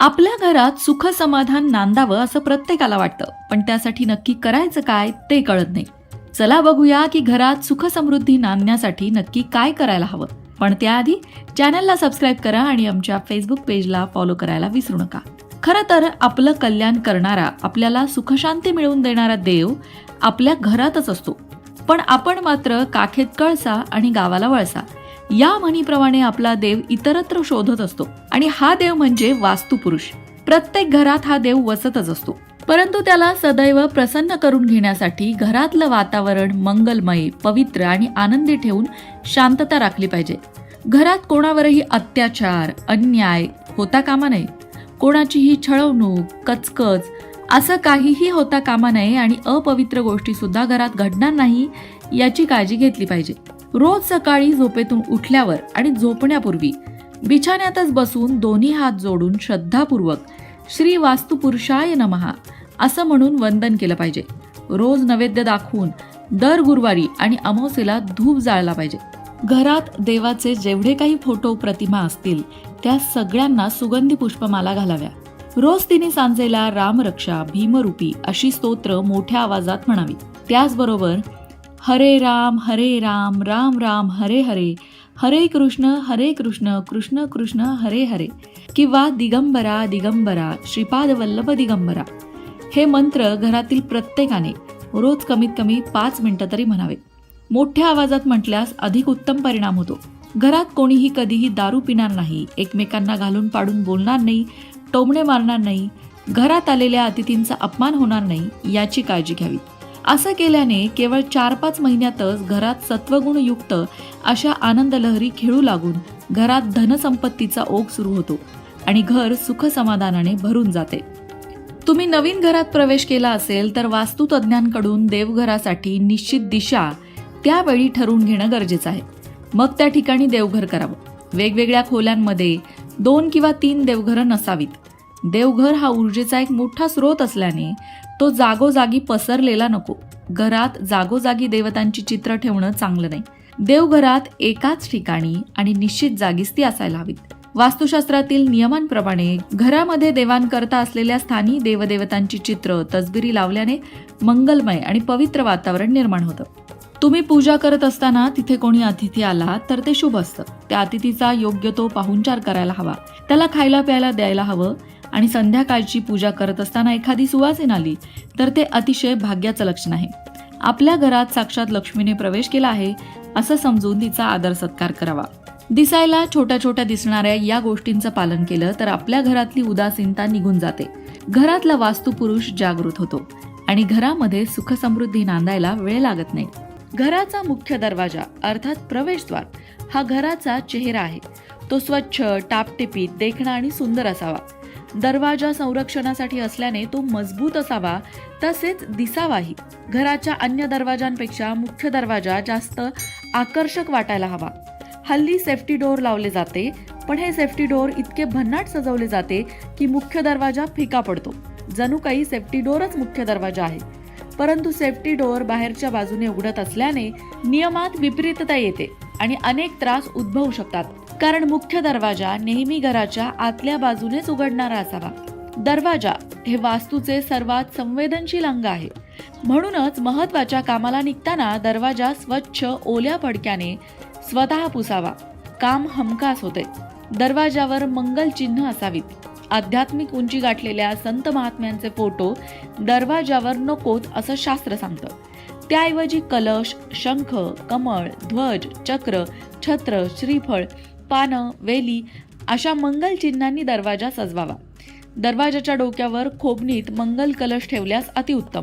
आपल्या घरात सुख समाधान नांदावं असं प्रत्येकाला वाटतं पण त्यासाठी नक्की करायचं काय ते कळत नाही. चला बघूया की घरात सुख समृद्धी नांदण्यासाठी नक्की काय करायला हवं. पण त्याआधी चॅनलला सबस्क्राईब करा आणि आमच्या फेसबुक पेजला फॉलो करायला विसरू नका. खरं तर आपलं कल्याण करणारा आपल्याला सुखशांती मिळवून देणारा देव आपल्या घरातच असतो. पण आपण मात्र काखेत कळसा आणि गावाला वळसा. या म्हणीप्रमाणे आपला देव इतरत्र शोधत असतो. आणि हा देव म्हणजे वास्तुपुरुष. प्रत्येक घरात हा देव वसतच असतो. परंतु त्याला सदैव प्रसन्न करून घेण्यासाठी घरातलं वातावरण मंगलमय पवित्र आणि आनंदी ठेवून शांतता राखली पाहिजे. घरात कोणावरही अत्याचार अन्याय होता कामा नये. कोणाचीही छळवणूक कचकच असं काहीही होता कामा नये आणि अपवित्र गोष्टी सुद्धा घरात घडणार नाही याची काळजी घेतली पाहिजे. रोज सकाळी झोपेतून उठल्यावर आणि झोपण्यापूर्वी बिछाण्यातच बसून दोन्ही हात जोडून श्रद्धापूर्वक श्री वास्तुपुरुषाय नमहा असं म्हणून वंदन केलं पाहिजे. रोज नैवेद्य दाखवून दर गुरुवारी आणि अमावस्येला धूप जाळला पाहिजे. घरात देवाचे जेवढे काही फोटो प्रतिमा असतील त्या सगळ्यांना सुगंधी पुष्पमाला घालाव्या. रोज तिने सांजेला रामरक्षा भीमरूपी अशी स्तोत्र मोठ्या आवाजात म्हणावी. त्याचबरोबर हरे राम हरे राम राम राम हरे हरे. हरे कृष्ण हरे कृष्ण कृष्ण कृष्ण हरे हरे. किंवा दिगंबरा दिगंबरा श्रीपाद वल्लभ दिगंबरा. हे मंत्र घरातील प्रत्येकाने रोज कमीत कमी पाच मिनटं तरी म्हणावे. मोठ्या आवाजात म्हटल्यास अधिक उत्तम परिणाम होतो. घरात कोणीही कधीही दारू पिणार नाही एकमेकांना घालून पाडून बोलणार नाही टोमणे मारणार नाही घरात आलेल्या अतिथींचा अपमान होणार नाही याची काळजी घ्यावी. असं केल्याने केवळ चार पाच महिन्यातच घरात सत्वगुणयुक्त अशा आनंद लहरी खेळू लागून घरात धनसंपत्तीचा ओघ सुरू होतो आणि घर सुख समाधानाने भरून जाते. तुम्ही नवीन घरात प्रवेश केला असेल तर वास्तुतज्ञांकडून देवघरासाठी निश्चित दिशा त्यावेळी ठरवून घेणं गरजेचं आहे. मग त्या ठिकाणी देवघर करावं. वेगवेगळ्या खोल्यांमध्ये दोन किंवा तीन देवघरं नसावीत. देवघर हा ऊर्जेचा एक मोठा स्रोत असल्याने तो जागोजागी पसरलेला नको. घरात जागोजागी देवतांची चित्र ठेवणं चांगलं नाही. देवघरात एकाच ठिकाणी आणि निश्चित जागीच ती असायला हवीत. वास्तुशास्त्रातील नियमांप्रमाणे घरामध्ये देवांकरता असलेल्या स्थानी देवदेवतांची चित्र तसबिरी लावल्याने मंगलमय आणि पवित्र वातावरण निर्माण होतं. तुम्ही पूजा करत असताना तिथे कोणी अतिथी आला तर ते शुभ असतं. त्या अतिथीचा योग्य तो पाहुणचार करायला हवा. त्याला खायला प्यायला द्यायला हवं. आणि संध्याकाळची पूजा करत असताना एखादी सुवासीन आली तर ते अतिशय भाग्याचं लक्षण आहे. आपल्या घरात साक्षात लक्ष्मीने प्रवेश केला आहे असं समजून तिचा आदर सत्कार करावा. दिसायला छोट्या छोट्या दिसणाऱ्या या गोष्टींचं पालन केलं तर आपल्या घरातली उदासीनता निघून जाते. घरातला वास्तुपुरुष जागृत होतो आणि घरामध्ये सुखसमृद्धी नांदायला वेळ लागत नाही. घराचा मुख्य दरवाजा अर्थात प्रवेशद्वार हा घराचा चेहरा आहे. तो स्वच्छ टापटिपीत देखणा आणि सुंदर असावा. दरवाजा संरक्षणासाठी असल्याने तो मजबूत असावा तसेच दिसावाही. घराच्या अन्य दरवाजांपेक्षा मुख्य दरवाजा जास्त आकर्षक वाटायला हवा. हल्ली सेफ्टी डोअर लावले जाते पण हे सेफ्टी डोअर इतके भन्नाट सजवले जाते की मुख्य दरवाजा फिका पडतो. जणू काही सेफ्टी डोअरच मुख्य दरवाजा आहे. परंतु सेफ्टी डोअर बाहेरच्या बाजूने उघडत असल्याने नियमात विपरीतता येते आणि अनेक त्रास उद्भवू शकतात. कारण मुख्य दरवाजा नेहमी घराच्या आतल्या बाजूनेच उघडणारा असावा. दरवाजा हे वास्तूचे सर्वात संवेदनशील अंग आहे. म्हणूनच महत्त्वाच्या कामाला निघताना दरवाजा स्वच्छ ओल्या फडक्याने स्वतः पुसावा. काम हमखास होते. दरवाजावर मंगल चिन्ह असावीत. आध्यात्मिक उंची गाठलेल्या संत महात्म्यांचे फोटो दरवाजावर नकोत असं शास्त्र सांगतं. त्याऐवजी कलश शंख कमळ ध्वज चक्र छत्र श्रीफळ पानं वेली अशा मंगल चिन्हांनी दरवाजा सजवावा. दरवाजाच्या डोक्यावर खोबणीत मंगल कलश ठेवल्यास अतिउत्तम.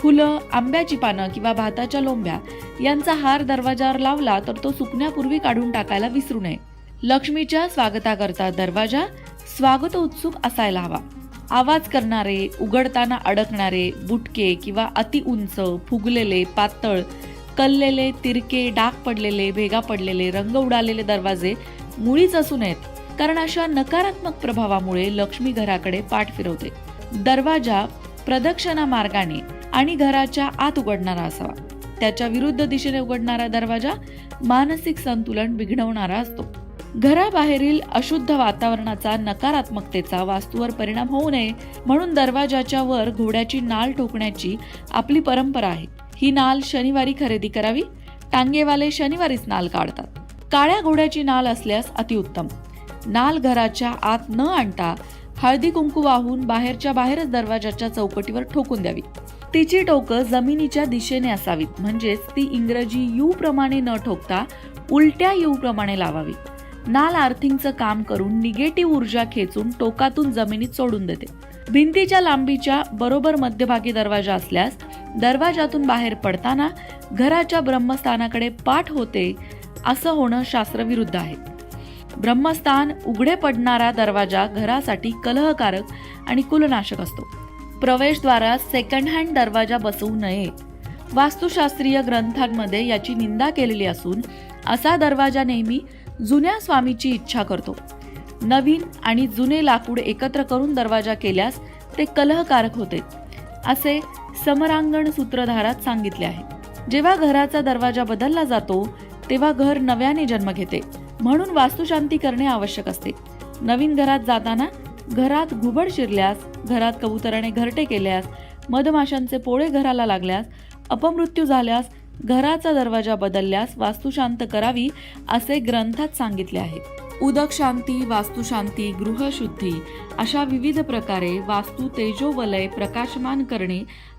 फुलं आंब्याची पानं किंवा भाताच्या लोंब्या यांचा हार दरवाजावर लावला तर तो सुकण्यापूर्वी काढून टाकायला विसरू नये. लक्ष्मीच्या स्वागताकरता दरवाजा स्वागत उत्सुक असायला हवा. आवाज करणारे उघडताना अडकणारे बुटके किंवा अतिउंच फुगलेले पातळ कललेले तिरके डाग पडलेले भेगा पडलेले रंग उडालेले दरवाजे मुळीच असू नयेत. कारण अशा नकारात्मक प्रभावामुळे लक्ष्मी घराकडे पाठ फिरवते. दरवाजा प्रदक्षिणा मार्गाने आणि घराच्या आत उघडणारा असावा. त्याच्या विरुद्ध दिशेने उघडणारा दरवाजा मानसिक संतुलन बिघडवणारा असतो. घराबाहेरील अशुद्ध वातावरणाचा नकारात्मकतेचा वास्तूवर परिणाम होऊ नये म्हणून दरवाजाच्या वर घोड्याची नाल ठोकण्याची आपली परंपरा आहे. ही नाल शनिवारी खरेदी करावी. टांगेवाले शनिवारीच नाल काढतात. काळ्या घोड्याची नाल असल्यास अतिउत्तम. नाल घराच्या आत न आणता हळदी कुंकू वाहून बाहेरच्या बाहेरच दरवाजाच्या चौकटीवर ठोकून द्यावी. तिची टोकं जमिनीच्या दिशेने असावीत म्हणजेच ती इंग्रजी यू प्रमाणे न ठोकता उलट्या यू प्रमाणे लावावी. नाल आर्थिंगचं काम करून निगेटिव्ह ऊर्जा खेचून टोकातून जमिनीत सोडून देते. भिंतीच्या लांबीच्या बरोबर मध्यभागी दरवाजा असल्यास दरवाजातून बाहेर पडताना घराच्या ब्रह्मस्थानाकडे पाठ होते असं होणं शास्त्रविरुद्ध आहे. ब्रह्मस्थान उघडे पडणारा दरवाजा घरासाठी कलहकारक आणि कुलनाशक असतो. प्रवेशद्वारात सेकंड हँड दरवाजा बसवू नये. वास्तुशास्त्रीय ग्रंथांमध्ये याची निंदा केलेली असून असा दरवाजा नेहमी जुन्या स्वामीची इच्छा करतो. नवीन आणि जुने लाकूड एकत्र करून दरवाजा केल्यास ते कलहकारक होते. असे समरांगण सूत्रधारात सांगितले आहे. जेव्हा घराचा दरवाजा बदलला जातो तेव्हा घर नव्याने जन्म घेते. म्हणून वास्तुशांती करणे आवश्यक असते. नवीन घरात जाताना घरात घुबड शिरल्यास घरात कबुतराने घरटे केल्यास मधमाशांचे पोळे घराला लागल्यास अपमृत्यू झाल्यास घराचा दरवाजा बदलल्यास वास्तुशांत करावी असे ग्रंथात सांगितले आहे. उदक शांती वास्तुशांती गृहशुद्धी अशा विविध प्रकारे वास्तू तेजोवलय प्रकाशमान करणे